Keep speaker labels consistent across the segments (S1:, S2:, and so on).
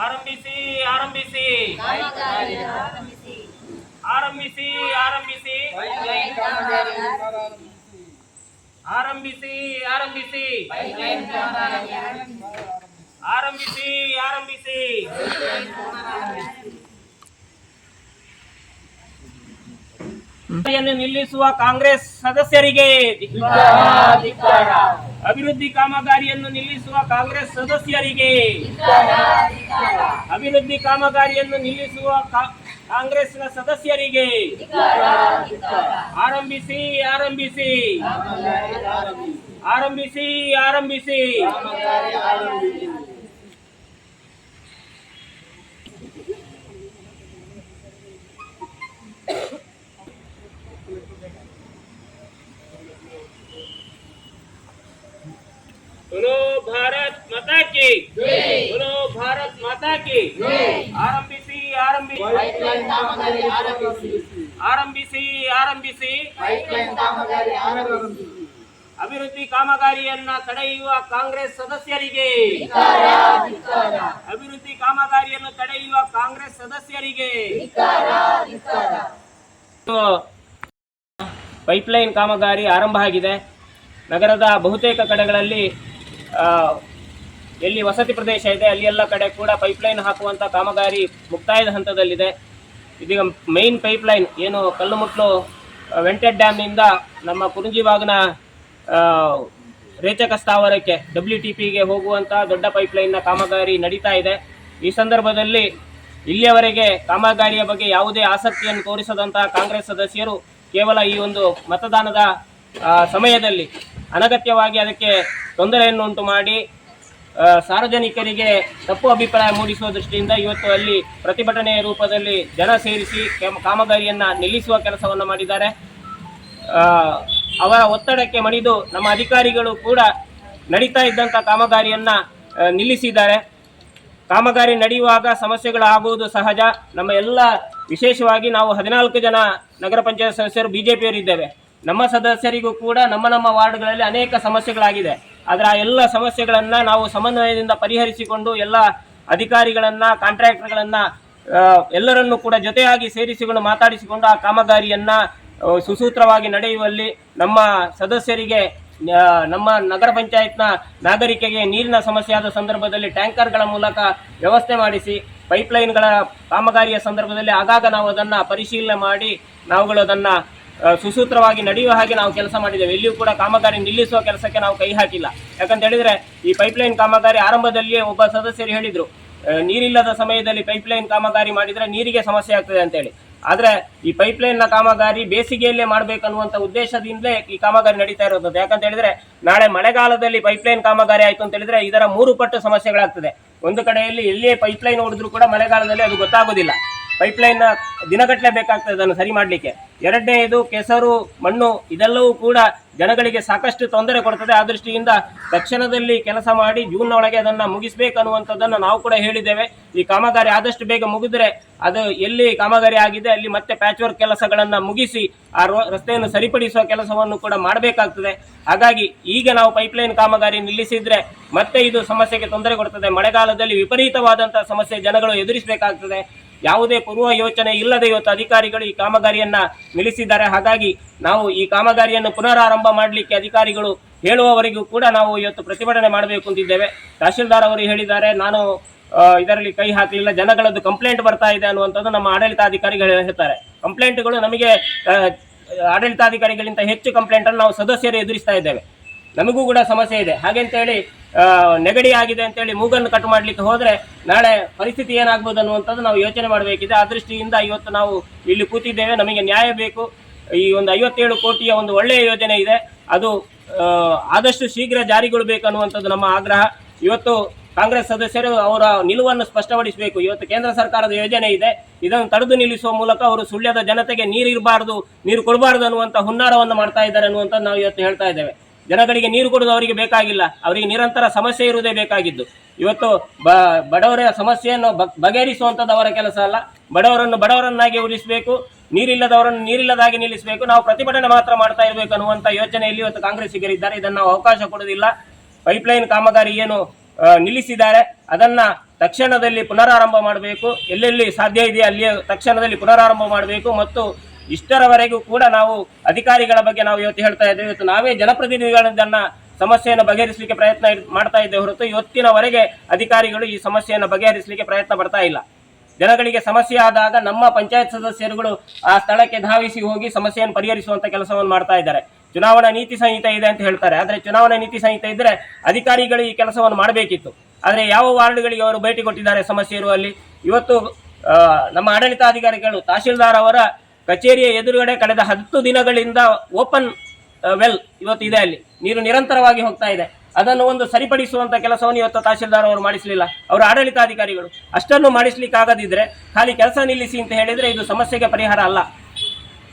S1: ಆರಂಭಿಸಿ ಆರಂಭಿಸಿ
S2: ಕಾಮಗಾರಿ ಆರಂಭಿಸಿ
S1: ಆರಂಭಿಸಿ ಆರಂಭಿಸಿ
S2: ಪೈಪ್ಲೈನ್ ಕಾಮಗಾರಿ
S1: ಆರಂಭಿಸಿ ಆರಂಭಿಸಿ
S2: ಪೈಪ್ಲೈನ್ ಕಾಮಗಾರಿ
S1: ಆರಂಭಿಸಿ ಆರಂಭಿಸಿ ಯನ್ನು ನಿಲ್ಲಿಸುವ ಕಾಂಗ್ರೆಸ್ ಸದಸ್ಯರಿಗೆ ಅಭಿವೃದ್ಧಿ ಕಾಮಗಾರಿಯನ್ನು ನಿಲ್ಲಿಸುವ ಕಾಂಗ್ರೆಸ್ ಸದಸ್ಯರಿಗೆ ಅಭಿವೃದ್ಧಿ ಕಾಮಗಾರಿಯನ್ನು ನಿಲ್ಲಿಸುವ ಕಾಂಗ್ರೆಸ್ನ ಸದಸ್ಯರಿಗೆ ಆರಂಭಿಸಿ ಆರಂಭಿಸಿ. ಆರಂಭಿಸಿ ಆರಂಭಿಸಿ. ಭಾರತ್ ಮಾತಾ ಕಿ ಬಲೋ ಭಾರತ್ ಮಾತಾ ಕಿ ಆರಂಭಿಸಿ ಆರಂಭಿಸಿ!
S2: ಆರಂಭಿಸಿ
S1: ಆರಂಭಿಸಿ! ಅಭಿವೃದ್ಧಿ ಕಾಮಗಾರಿಯನ್ನ ತಡೆಯುವ ಕಾಂಗ್ರೆಸ್ ಸದಸ್ಯರಿಗೆ! ಅಭಿವೃದ್ಧಿ ಕಾಮಗಾರಿಯನ್ನು ತಡೆಯುವ ಕಾಂಗ್ರೆಸ್ ಸದಸ್ಯರಿಗೆ! ಪೈಪ್ಲೈನ್ ಕಾಮಗಾರಿ ಆರಂಭ ಆಗಿದೆ. ನಗರದ ಬಹುತೇಕ ಕಡೆಗಳಲ್ಲಿ ಎಲ್ಲಿ ವಸತಿ ಪ್ರದೇಶ ಇದೆ, ಅಲ್ಲಿ ಎಲ್ಲ ಕಡೆ ಕೂಡ ಪೈಪ್ಲೈನ್ ಹಾಕುವಂಥ ಕಾಮಗಾರಿ ಮುಕ್ತಾಯದ ಹಂತದಲ್ಲಿದೆ. ಇದೀಗ ಮೈನ್ ಪೈಪ್ಲೈನ್ ಏನು ಕಲ್ಲುಮುಟ್ಲು ವೆಂಟೆಡ್ ಡ್ಯಾಮ್ನಿಂದ ನಮ್ಮ ಕುರುಂಜಿಬಾಗ್ನ ರೇಚಕ ಸ್ಥಾವರಕ್ಕೆ ಡಬ್ಲ್ಯೂ ಟಿ ಪಿಗೆ ಹೋಗುವಂಥ ದೊಡ್ಡ ಪೈಪ್ಲೈನ್ನ ಕಾಮಗಾರಿ ನಡೀತಾ ಇದೆ. ಈ ಸಂದರ್ಭದಲ್ಲಿ ಇಲ್ಲಿಯವರೆಗೆ ಕಾಮಗಾರಿಯ ಬಗ್ಗೆ ಯಾವುದೇ ಆಸಕ್ತಿಯನ್ನು ತೋರಿಸದಂತಹ ಕಾಂಗ್ರೆಸ್ ಸದಸ್ಯರು ಕೇವಲ ಈ ಒಂದು ಮತದಾನದ ಸಮಯದಲ್ಲಿ ಅನಗತ್ಯವಾಗಿ ಅದಕ್ಕೆ ತೊಂದರೆಯನ್ನು ಉಂಟು ಮಾಡಿ ಸಾರ್ವಜನಿಕರಿಗೆ ತಪ್ಪು ಅಭಿಪ್ರಾಯ ಮೂಡಿಸುವ ದೃಷ್ಟಿಯಿಂದ ಇವತ್ತು ಅಲ್ಲಿ ಪ್ರತಿಭಟನೆಯ ರೂಪದಲ್ಲಿ ಜನ ಸೇರಿಸಿ ಕಾಮಗಾರಿಯನ್ನು ನಿಲ್ಲಿಸುವ ಕೆಲಸವನ್ನು ಮಾಡಿದ್ದಾರೆ. ಅವರ ಒತ್ತಡಕ್ಕೆ ಮಣಿದು ನಮ್ಮ ಅಧಿಕಾರಿಗಳು ಕೂಡ ನಡೀತಾ ಇದ್ದಂಥ ಕಾಮಗಾರಿಯನ್ನು ನಿಲ್ಲಿಸಿದ್ದಾರೆ. ಕಾಮಗಾರಿ ನಡೆಯುವಾಗ ಸಮಸ್ಯೆಗಳು ಆಗುವುದು ಸಹಜ. ನಮ್ಮ ಎಲ್ಲ ವಿಶೇಷವಾಗಿ ನಾವು ಹದಿನಾಲ್ಕು ಜನ ನಗರ ಪಂಚಾಯತ್ ಸದಸ್ಯರು ಬಿಜೆಪಿಯವರು ಇದ್ದೇವೆ ನಮ್ಮ ಸದಸ್ಯರಿಗೂ ಕೂಡ ನಮ್ಮ ನಮ್ಮ ವಾರ್ಡ್ಗಳಲ್ಲಿ ಅನೇಕ ಸಮಸ್ಯೆಗಳಾಗಿದೆ. ಆದರೆ ಆ ಎಲ್ಲ ಸಮಸ್ಯೆಗಳನ್ನು ನಾವು ಸಮನ್ವಯದಿಂದ ಪರಿಹರಿಸಿಕೊಂಡು ಎಲ್ಲ ಅಧಿಕಾರಿಗಳನ್ನು, ಕಾಂಟ್ರಾಕ್ಟರ್ಗಳನ್ನ ಎಲ್ಲರನ್ನು ಎಲ್ಲರನ್ನೂ ಕೂಡ ಜೊತೆಯಾಗಿ ಸೇರಿಸಿಕೊಂಡು ಮಾತಾಡಿಸಿಕೊಂಡು ಆ ಕಾಮಗಾರಿಯನ್ನು ಸುಸೂತ್ರವಾಗಿ ನಡೆಯುವಲ್ಲಿ ನಮ್ಮ ಸದಸ್ಯರಿಗೆ ನಮ್ಮ ನಗರ ಪಂಚಾಯತ್ನ ನಾಗರಿಕೆಗೆ ನೀರಿನ ಸಮಸ್ಯೆ ಆದ ಸಂದರ್ಭದಲ್ಲಿ ಟ್ಯಾಂಕರ್ಗಳ ಮೂಲಕ ವ್ಯವಸ್ಥೆ ಮಾಡಿಸಿ, ಪೈಪ್ಲೈನ್ಗಳ ಕಾಮಗಾರಿಯ ಸಂದರ್ಭದಲ್ಲಿ ಆಗಾಗ ನಾವು ಅದನ್ನು ಪರಿಶೀಲನೆ ಮಾಡಿ, ನಾವುಗಳು ಅದನ್ನು ಸುಸೂತ್ರವಾಗಿ ನಡೆಯುವ ಹಾಗೆ ನಾವು ಕೆಲಸ ಮಾಡಿದ್ದೇವೆ. ಇಲ್ಲಿಯೂ ಕೂಡ ಕಾಮಗಾರಿ ನಿಲ್ಲಿಸುವ ಕೆಲಸಕ್ಕೆ ನಾವು ಕೈ ಹಾಕಿಲ್ಲ. ಯಾಕಂತ ಹೇಳಿದ್ರೆ, ಈ ಪೈಪ್ಲೈನ್ ಕಾಮಗಾರಿ ಆರಂಭದಲ್ಲಿಯೇ ಒಬ್ಬ ಸದಸ್ಯರು ಹೇಳಿದ್ರು ನೀರಿಲ್ಲದ ಸಮಯದಲ್ಲಿ ಪೈಪ್ಲೈನ್ ಕಾಮಗಾರಿ ಮಾಡಿದ್ರೆ ನೀರಿಗೆ ಸಮಸ್ಯೆ ಆಗ್ತದೆ ಅಂತೇಳಿ ಆದ್ರೆ, ಈ ಪೈಪ್ಲೈನ್ನ ಕಾಮಗಾರಿ ಬೇಸಿಗೆಯಲ್ಲೇ ಮಾಡ್ಬೇಕನ್ನುವಂತ ಉದ್ದೇಶದಿಂದಲೇ ಈ ಕಾಮಗಾರಿ ನಡೀತಾ ಇರೋದು ಯಾಕಂತ ಹೇಳಿದ್ರೆ, ನಾಳೆ ಮಳೆಗಾಲದಲ್ಲಿ ಪೈಪ್ಲೈನ್ ಕಾಮಗಾರಿ ಆಯ್ತು ಅಂತ ಹೇಳಿದ್ರೆ, ಇದರ ಮೂರು ಪಟ್ಟು ಸಮಸ್ಯೆಗಳಾಗ್ತದೆ. ಒಂದು ಕಡೆಯಲ್ಲಿ ಎಲ್ಲಿಯೇ ಪೈಪ್ಲೈನ್ ಹೊಡೆದ್ರು ಕೂಡ ಮಳೆಗಾಲದಲ್ಲಿ ಅದು ಗೊತ್ತಾಗೋದಿಲ್ಲ. ಪೈಪ್ಲೈನ್ ದಿನಗಟ್ಟಲೆ ಬೇಕಾಗ್ತದೆ ಅದನ್ನು ಸರಿ ಮಾಡಲಿಕ್ಕೆ. ಎರಡನೇದು ಕೆಸರು, ಮಣ್ಣು ಇದೆಲ್ಲವೂ ಕೂಡ ಜನಗಳಿಗೆ ಸಾಕಷ್ಟು ತೊಂದರೆ ಕೊಡ್ತದೆ. ಆ ದೃಷ್ಟಿಯಿಂದ ತಕ್ಷಣದಲ್ಲಿ ಕೆಲಸ ಮಾಡಿ ಜೂನ್ ಒಳಗೆ ಅದನ್ನು ಮುಗಿಸ್ಬೇಕನ್ನುವಂಥದ್ದನ್ನು ನಾವು ಕೂಡ ಹೇಳಿದ್ದೇವೆ. ಈ ಕಾಮಗಾರಿ ಆದಷ್ಟು ಬೇಗ ಮುಗಿದ್ರೆ ಅದು ಎಲ್ಲಿ ಕಾಮಗಾರಿ ಆಗಿದೆ, ಅಲ್ಲಿ ಮತ್ತೆ ಪ್ಯಾಚ್ ವರ್ಕ್ ಕೆಲಸಗಳನ್ನು ಮುಗಿಸಿ ಆ ರಸ್ತೆಯನ್ನು ಸರಿಪಡಿಸುವ ಕೆಲಸವನ್ನು ಕೂಡ ಮಾಡಬೇಕಾಗ್ತದೆ. ಹಾಗಾಗಿ ಈಗ ನಾವು ಪೈಪ್ಲೈನ್ ಕಾಮಗಾರಿ ನಿಲ್ಲಿಸಿದ್ರೆ ಮತ್ತೆ ಇದು ಸಮಸ್ಯೆಗೆ ತೊಂದರೆ ಕೊಡ್ತದೆ. ಮಳೆಗಾಲದಲ್ಲಿ ವಿಪರೀತವಾದಂತಹ ಸಮಸ್ಯೆ ಜನಗಳು ಎದುರಿಸಬೇಕಾಗ್ತದೆ. ಯಾವುದೇ ಪೂರ್ವ ಯೋಚನೆ ಇಲ್ಲದೆ ಇವತ್ತು ಅಧಿಕಾರಿಗಳು ಈ ಕಾಮಗಾರಿಯನ್ನ ನಿಲ್ಲಿಸಿದ್ದಾರೆ. ಹಾಗಾಗಿ ನಾವು ಈ ಕಾಮಗಾರಿಯನ್ನು ಪುನರಾರಂಭ ಮಾಡಲಿಕ್ಕೆ ಅಧಿಕಾರಿಗಳು ಹೇಳುವವರೆಗೂ ಕೂಡ ನಾವು ಇವತ್ತು ಪ್ರತಿಭಟನೆ ಮಾಡಬೇಕು ಅಂತಿದ್ದೇವೆ. ತಹಶೀಲ್ದಾರ್ ಅವರು ಹೇಳಿದ್ದಾರೆ, ನಾನು ಇದರಲ್ಲಿ ಕೈ ಹಾಕಲಿಲ್ಲ, ಜನಗಳದ್ದು ಕಂಪ್ಲೇಂಟ್ ಬರ್ತಾ ಇದೆ ಅನ್ನುವಂಥದ್ದು ನಮ್ಮ ಆಡಳಿತಾಧಿಕಾರಿಗಳು ಹೇಳ್ತಾರೆ. ಕಂಪ್ಲೇಂಟ್ಗಳು ನಮಗೆ ಆಡಳಿತಾಧಿಕಾರಿಗಳಿಂದ ಹೆಚ್ಚು ಕಂಪ್ಲೇಂಟ್ ಅನ್ನು ನಾವು ಸದಸ್ಯರು ಎದುರಿಸ್ತಾ ಇದ್ದೇವೆ. ನಮಗೂ ಕೂಡ ಸಮಸ್ಯೆ ಇದೆ. ಹಾಗೆ ಅಂತೇಳಿ ನೆಗಡಿ ಆಗಿದೆ ಅಂತೇಳಿ ಮೂಗನ್ನು ಕಟ್ ಮಾಡ್ಲಿಕ್ಕೆ ಹೋದರೆ ನಾಳೆ ಪರಿಸ್ಥಿತಿ ಏನಾಗ್ಬೋದು ಅನ್ನುವಂಥದ್ದು ನಾವು ಯೋಚನೆ ಮಾಡಬೇಕಿದೆ. ಆ ದೃಷ್ಟಿಯಿಂದ ಇವತ್ತು ನಾವು ಇಲ್ಲಿ ಕೂತಿದ್ದೇವೆ. ನಮಗೆ ನ್ಯಾಯ ಬೇಕು. ಈ ಒಂದು ಐವತ್ತೇಳು ಕೋಟಿಯ ಒಂದು ಒಳ್ಳೆಯ ಯೋಜನೆ ಇದೆ. ಅದು ಆದಷ್ಟು ಶೀಘ್ರ ಜಾರಿಗೊಳ್ಳಬೇಕು ಅನ್ನುವಂಥದ್ದು ನಮ್ಮ ಆಗ್ರಹ. ಇವತ್ತು ಕಾಂಗ್ರೆಸ್ ಸದಸ್ಯರು ಅವರ ನಿಲುವನ್ನು ಸ್ಪಷ್ಟಪಡಿಸಬೇಕು. ಇವತ್ತು ಕೇಂದ್ರ ಸರ್ಕಾರದ ಯೋಜನೆ ಇದೆ. ಇದನ್ನು ತಡೆದು ನಿಲ್ಲಿಸುವ ಮೂಲಕ ಅವರು ಸುಳ್ಯದ ಜನತೆಗೆ ನೀರು ಇರಬಾರ್ದು ನೀರು ಕೊಡಬಾರ್ದು ಅನ್ನುವಂಥ ಹುನ್ನಾರವನ್ನು ಮಾಡ್ತಾ ಇದ್ದಾರೆ ಅನ್ನುವಂಥದ್ದು ನಾವು ಇವತ್ತು ಹೇಳ್ತಾ ಇದ್ದೇವೆ. ಜನಗಳಿಗೆ ನೀರು ಕೊಡುವುದು ಅವರಿಗೆ ಬೇಕಾಗಿಲ್ಲ. ಅವರಿಗೆ ನಿರಂತರ ಸಮಸ್ಯೆ ಇರುವುದೇ ಬೇಕಾಗಿದ್ದು. ಇವತ್ತು ಬ, ಬಡವರ ಸಮಸ್ಯೆಯನ್ನು ಬಗೆಹರಿಸುವಂಥದ್ದು ಅವರ ಕೆಲಸ ಅಲ್ಲ. ಬಡವರನ್ನು ಬಡವರನ್ನಾಗಿ ಉಳಿಸಬೇಕು. ನೀರಿಲ್ಲದವರನ್ನು ನೀರಿಲ್ಲದಾಗಿ ನಿಲ್ಲಿಸಬೇಕು. ನಾವು ಪ್ರತಿಭಟನೆ ಮಾತ್ರ ಮಾಡ್ತಾ ಇರಬೇಕು ಅನ್ನುವಂಥ ಯೋಚನೆಯಲ್ಲಿ ಇವತ್ತು ಕಾಂಗ್ರೆಸ್ಸಿಗರಿದ್ದಾರೆ. ಇದನ್ನು ಅವಕಾಶ ಕೊಡುವುದಿಲ್ಲ. ಪೈಪ್ಲೈನ್ ಕಾಮಗಾರಿ ಏನು ನಿಲ್ಲಿಸಿದ್ದಾರೆ. ಅದನ್ನ ತಕ್ಷಣದಲ್ಲಿ ಪುನರಾರಂಭ ಮಾಡಬೇಕು. ಎಲ್ಲೆಲ್ಲಿ ಸಾಧ್ಯ ಇದೆಯೋ ಅಲ್ಲಿ ತಕ್ಷಣದಲ್ಲಿ ಪುನರಾರಂಭ ಮಾಡಬೇಕು. ಮತ್ತು ಇಷ್ಟರವರೆಗೂ ಕೂಡ ನಾವು ಅಧಿಕಾರಿಗಳ ಬಗ್ಗೆ ನಾವು ಇವತ್ತು ಹೇಳ್ತಾ ಇದ್ದೇವೆ. ಇವತ್ತು ನಾವೇ ಜನಪ್ರತಿನಿಧಿಗಳನ್ನ ಸಮಸ್ಯೆಯನ್ನು ಬಗೆಹರಿಸಲಿಕ್ಕೆ ಪ್ರಯತ್ನ ಮಾಡ್ತಾ ಇದ್ದೇವೆ ಹೊರತು ಇವತ್ತಿನವರೆಗೆ ಅಧಿಕಾರಿಗಳು ಈ ಸಮಸ್ಯೆಯನ್ನು ಬಗೆಹರಿಸಲಿಕ್ಕೆ ಪ್ರಯತ್ನ ಪಡ್ತಾ ಇಲ್ಲ. ಜನಗಳಿಗೆ ಸಮಸ್ಯೆ ಆದಾಗ ನಮ್ಮ ಪಂಚಾಯತ್ ಸದಸ್ಯರುಗಳು ಆ ಸ್ಥಳಕ್ಕೆ ಧಾವಿಸಿ ಹೋಗಿ ಸಮಸ್ಯೆಯನ್ನು ಪರಿಹರಿಸುವಂತ ಕೆಲಸವನ್ನು ಮಾಡ್ತಾ ಇದ್ದಾರೆ. ಚುನಾವಣಾ ನೀತಿ ಸಂಹಿತೆ ಇದೆ ಅಂತ ಹೇಳ್ತಾರೆ. ಆದರೆ ಚುನಾವಣಾ ನೀತಿ ಸಂಹಿತೆ ಇದ್ರೆ ಅಧಿಕಾರಿಗಳು ಈ ಕೆಲಸವನ್ನು ಮಾಡಬೇಕಿತ್ತು. ಆದರೆ ಯಾವ ವಾರ್ಡ್ಗಳಿಗೆ ಅವರು ಭೇಟಿ ಕೊಟ್ಟಿದ್ದಾರೆ ಸಮಸ್ಯೆ ಇರುವಲ್ಲಿ? ಇವತ್ತು ನಮ್ಮ ಆಡಳಿತಾಧಿಕಾರಿಗಳು ತಹಶೀಲ್ದಾರ್ ಅವರ ಕಚೇರಿಯ ಎದುರುಗಡೆ ಕಳೆದ ಹತ್ತು ದಿನಗಳಿಂದ ಓಪನ್ ವೆಲ್ ಇವತ್ತು ಇದೆ ಅಲ್ಲಿ. ನೀರು ನಿರಂತರವಾಗಿ ಹೋಗ್ತಾ ಇದೆ. ಅದನ್ನು ಒಂದು ಸರಿಪಡಿಸುವಂತ ಕೆಲಸವನ್ನು ಇವತ್ತು ತಹಶೀಲ್ದಾರ್ ಅವರು ಮಾಡಿಸಲಿಲ್ಲ. ಅವರ ಆಡಳಿತಾಧಿಕಾರಿಗಳು. ಅಷ್ಟನ್ನು ಮಾಡಿಸ್ಲಿಕ್ಕೆ ಆಗದಿದ್ರೆ ಖಾಲಿ ಕೆಲಸ ನಿಲ್ಲಿಸಿ ಅಂತ ಹೇಳಿದ್ರೆ ಇದು ಸಮಸ್ಯೆಗೆ ಪರಿಹಾರ ಅಲ್ಲ.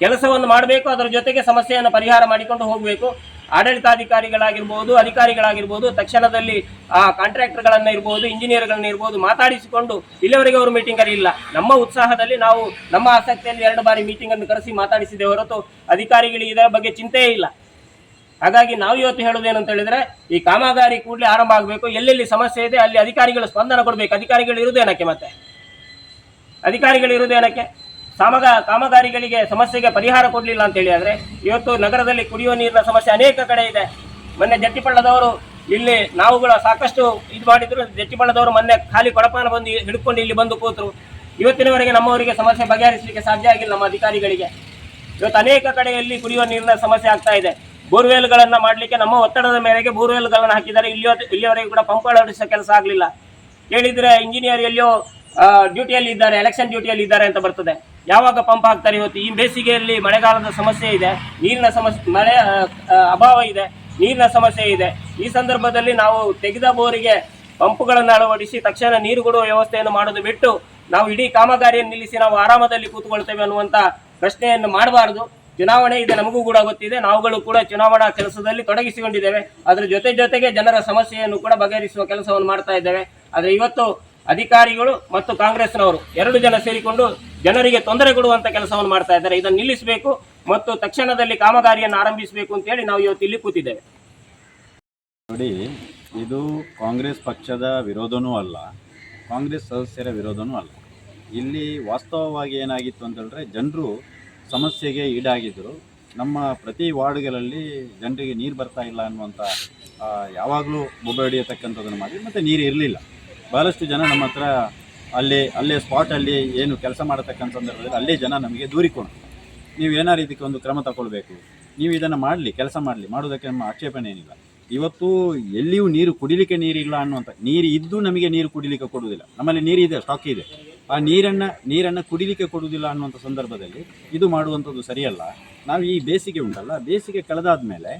S1: ಕೆಲಸವನ್ನು ಮಾಡಬೇಕು, ಅದರ ಜೊತೆಗೆ ಸಮಸ್ಯೆಯನ್ನು ಪರಿಹಾರ ಮಾಡಿಕೊಂಡು ಹೋಗಬೇಕು. ಆಡಳಿತಾಧಿಕಾರಿಗಳಾಗಿರ್ಬೋದು, ಅಧಿಕಾರಿಗಳಾಗಿರ್ಬೋದು, ತಕ್ಷಣದಲ್ಲಿ ಆ ಕಾಂಟ್ರಾಕ್ಟರ್ಗಳನ್ನ ಇರ್ಬೋದು ಇಂಜಿನಿಯರ್ಗಳನ್ನ ಇರ್ಬೋದು ಮಾತಾಡಿಸಿಕೊಂಡು ಇಲ್ಲಿವರೆಗೆ ಅವರು ಮೀಟಿಂಗ್ ಕರೆಯಿಲ್ಲ ನಮ್ಮ ಉತ್ಸಾಹದಲ್ಲಿ ನಾವು ನಮ್ಮ ಆಸಕ್ತಿಯಲ್ಲಿ ಎರಡು ಬಾರಿ ಮೀಟಿಂಗ್ ಅನ್ನು ಕರೆಸಿ ಮಾತಾಡಿಸಿದೆ ಹೊರತು ಅಧಿಕಾರಿಗಳಿಗೆ ಇದರ ಬಗ್ಗೆ ಚಿಂತೆಯೇ ಇಲ್ಲ. ಹಾಗಾಗಿ ನಾವು ಇವತ್ತು ಹೇಳೋದೇನಂತ ಹೇಳಿದ್ರೆ, ಈ ಕಾಮಗಾರಿ ಕೂಡಲೇ ಆರಂಭ ಆಗಬೇಕು. ಎಲ್ಲೆಲ್ಲಿ ಸಮಸ್ಯೆ ಇದೆ, ಅಲ್ಲಿ ಅಧಿಕಾರಿಗಳು ಸ್ಪಂದನ ಕೊಡಬೇಕು. ಅಧಿಕಾರಿಗಳು ಇರುವುದೇನಕ್ಕೆ ಮತ್ತೆ? ಅಧಿಕಾರಿಗಳು ಇರುವುದೇನಕ್ಕೆ ಸಾಮಗ ಕಾಮಗಾರಿಗಳಿಗೆ ಸಮಸ್ಯೆಗೆ ಪರಿಹಾರ ಕೊಡಲಿಲ್ಲ ಅಂತ ಹೇಳಿ ಆದ್ರೆ ಇವತ್ತು ನಗರದಲ್ಲಿ ಕುಡಿಯುವ ನೀರಿನ ಸಮಸ್ಯೆ ಅನೇಕ ಕಡೆ ಇದೆ. ಮೊನ್ನೆ ಜಟ್ಟಿಪಳ್ಳದವರು ಇಲ್ಲಿ ನಾವುಗಳ ಸಾಕಷ್ಟು ಇದು ಮಾಡಿದ್ರು. ಜಟ್ಟಿಪಳ್ಳದವರು ಮೊನ್ನೆ ಖಾಲಿ ಕೊಡಪಾನ ಬಂದು ಹಿಡ್ಕೊಂಡು ಇಲ್ಲಿ ಬಂದು ಕೂತರು. ಇವತ್ತಿನವರೆಗೆ ನಮ್ಮವರಿಗೆ ಸಮಸ್ಯೆ ಬಗೆಹರಿಸಲಿಕ್ಕೆ ಸಾಧ್ಯ ಆಗಿಲ್ಲ ನಮ್ಮ ಅಧಿಕಾರಿಗಳಿಗೆ. ಇವತ್ತು ಅನೇಕ ಕಡೆಯಲ್ಲಿ ಕುಡಿಯುವ ನೀರಿನ ಸಮಸ್ಯೆ ಆಗ್ತಾ ಇದೆ. ಬೋರ್ವೆಲ್ಗಳನ್ನು ಮಾಡಲಿಕ್ಕೆ ನಮ್ಮ ಒತ್ತಡದ ಮೇರೆಗೆ ಬೋರ್ವೆಲ್ಗಳನ್ನು ಹಾಕಿದ್ದಾರೆ. ಇಲ್ಲಿ ಇಲ್ಲಿಯವರೆಗೆ ಕೂಡ ಪಂಪ್ ಅಳವಡಿಸೋ ಕೆಲಸ ಆಗಲಿಲ್ಲ. ಹೇಳಿದ್ರೆ ಇಂಜಿನಿಯರ್ ಎಲ್ಲಿಯೋ ಡ್ಯೂಟಿಯಲ್ಲಿ ಇದ್ದಾರೆ, ಎಲೆಕ್ಷನ್ ಡ್ಯೂಟಿಯಲ್ಲಿ ಇದ್ದಾರೆ ಅಂತ ಬರ್ತದೆ. ಯಾವಾಗ ಪಂಪ್ ಹಾಕ್ತಾರೆ ಇವತ್ತು? ಈ ಬೇಸಿಗೆಯಲ್ಲಿ ಮಳೆಗಾಲದ ಸಮಸ್ಯೆ ಇದೆ, ನೀರಿನ ಸಮಸ್ಯೆ, ಮಳೆ ಅಭಾವ ಇದೆ, ನೀರಿನ ಸಮಸ್ಯೆ ಇದೆ. ಈ ಸಂದರ್ಭದಲ್ಲಿ ನಾವು ತೆಗೆದ ಬೋರಿಗೆ ಪಂಪ್ಗಳನ್ನು ಅಳವಡಿಸಿ ತಕ್ಷಣ ನೀರು ಕೊಡುವ ವ್ಯವಸ್ಥೆಯನ್ನು ಮಾಡೋದು ಬಿಟ್ಟು ನಾವು ಇಡೀ ಕಾಮಗಾರಿಯನ್ನು ನಿಲ್ಲಿಸಿ ನಾವು ಆರಾಮದಲ್ಲಿ ಕೂತ್ಕೊಳ್ತೇವೆ ಅನ್ನುವಂತ ಪ್ರಶ್ನೆಯನ್ನು ಮಾಡಬಾರದು. ಚುನಾವಣೆ ಇದೆ, ನಮಗೂ ಕೂಡ ಗೊತ್ತಿದೆ. ನಾವುಗಳು ಕೂಡ ಚುನಾವಣಾ ಕೆಲಸದಲ್ಲಿ ತೊಡಗಿಸಿಕೊಂಡಿದ್ದೇವೆ. ಅದರ ಜೊತೆ ಜೊತೆಗೆ ಜನರ ಸಮಸ್ಯೆಯನ್ನು ಕೂಡ ಬಗೆಹರಿಸುವ ಕೆಲಸವನ್ನು ಮಾಡ್ತಾ ಇದ್ದೇವೆ. ಆದರೆ ಇವತ್ತು ಅಧಿಕಾರಿಗಳು ಮತ್ತು ಕಾಂಗ್ರೆಸ್ನವರು ಎರಡು ಜನ ಸೇರಿಕೊಂಡು ಜನರಿಗೆ ತೊಂದರೆ ಕೊಡುವಂತ ಕೆಲಸವನ್ನು ಮಾಡ್ತಾ ಇದ್ದಾರೆ. ಇದನ್ನು ನಿಲ್ಲಿಸಬೇಕು ಮತ್ತು ತಕ್ಷಣದಲ್ಲಿ ಕಾಮಗಾರಿಯನ್ನು ಆರಂಭಿಸಬೇಕು ಅಂತ ಹೇಳಿ ನಾವು ಇವತ್ತು ಇಲ್ಲಿ ಕೂತಿದ್ದೇವೆ.
S3: ನೋಡಿ, ಇದು ಕಾಂಗ್ರೆಸ್ ಪಕ್ಷದ ವಿರೋಧನೂ ಅಲ್ಲ, ಕಾಂಗ್ರೆಸ್ ಸದಸ್ಯರ ವಿರೋಧನೂ ಅಲ್ಲ. ಇಲ್ಲಿ ವಾಸ್ತವವಾಗಿ ಏನಾಗಿತ್ತು ಅಂತ ಹೇಳಿದ್ರೆ, ಜನರು ಸಮಸ್ಯೆಗೆ ಈಡಾಗಿದ್ದರು ನಮ್ಮ ಪ್ರತಿ ವಾರ್ಡ್ಗಳಲ್ಲಿ ಜನರಿಗೆ ನೀರು ಬರ್ತಾ ಇಲ್ಲ ಅನ್ನುವಂಥ ಯಾವಾಗಲೂ ಬೊಬ್ಬೆ ಹೊಡೆಯತಕ್ಕಂಥದ್ದನ್ನು ಮಾಡಿ, ಮತ್ತು ನೀರು ಇರಲಿಲ್ಲ. ಭಾಳಷ್ಟು ಜನ ನಮ್ಮ ಹತ್ರ ಅಲ್ಲಿ, ಅಲ್ಲೇ ಸ್ಪಾಟಲ್ಲಿ ಏನು ಕೆಲಸ ಮಾಡತಕ್ಕಂಥ ಸಂದರ್ಭದಲ್ಲಿ ಅಲ್ಲೇ ಜನ ನಮಗೆ ದೂರಿಕೊಂಡು ನೀವು ಏನಾರು ಇದಕ್ಕೆ ಒಂದು ಕ್ರಮ ತಗೊಳ್ಬೇಕು. ನೀವು ಇದನ್ನು ಮಾಡಲಿ, ಕೆಲಸ ಮಾಡಲಿ ಮಾಡೋದಕ್ಕೆ ನಮ್ಮ ಆಕ್ಷೇಪಣೆ ಏನಿಲ್ಲ. ಇವತ್ತು ಎಲ್ಲಿಯೂ ನೀರು ಕುಡಿಲಿಕ್ಕೆ ನೀರಿಲ್ಲ ಅನ್ನುವಂಥ, ನೀರು ಇದ್ದು ನಮಗೆ ನೀರು ಕುಡಿಲಿಕ್ಕೆ ಕೊಡುವುದಿಲ್ಲ. ನಮ್ಮಲ್ಲಿ ನೀರಿದೆ ಸ್ಟಾಕ್ ಇದೆ. ಆ ನೀರನ್ನು ನೀರನ್ನು ಕುಡಿಲಿಕ್ಕೆ ಕೊಡುವುದಿಲ್ಲ ಅನ್ನುವಂಥ ಸಂದರ್ಭದಲ್ಲಿ ಇದು ಮಾಡುವಂಥದ್ದು ಸರಿಯಲ್ಲ. ನಾವು ಈ ಬೇಸಿಗೆ ಉಂಟಲ್ಲ, ಬೇಸಿಗೆ ಕಳೆದಾದ ಮೇಲೆ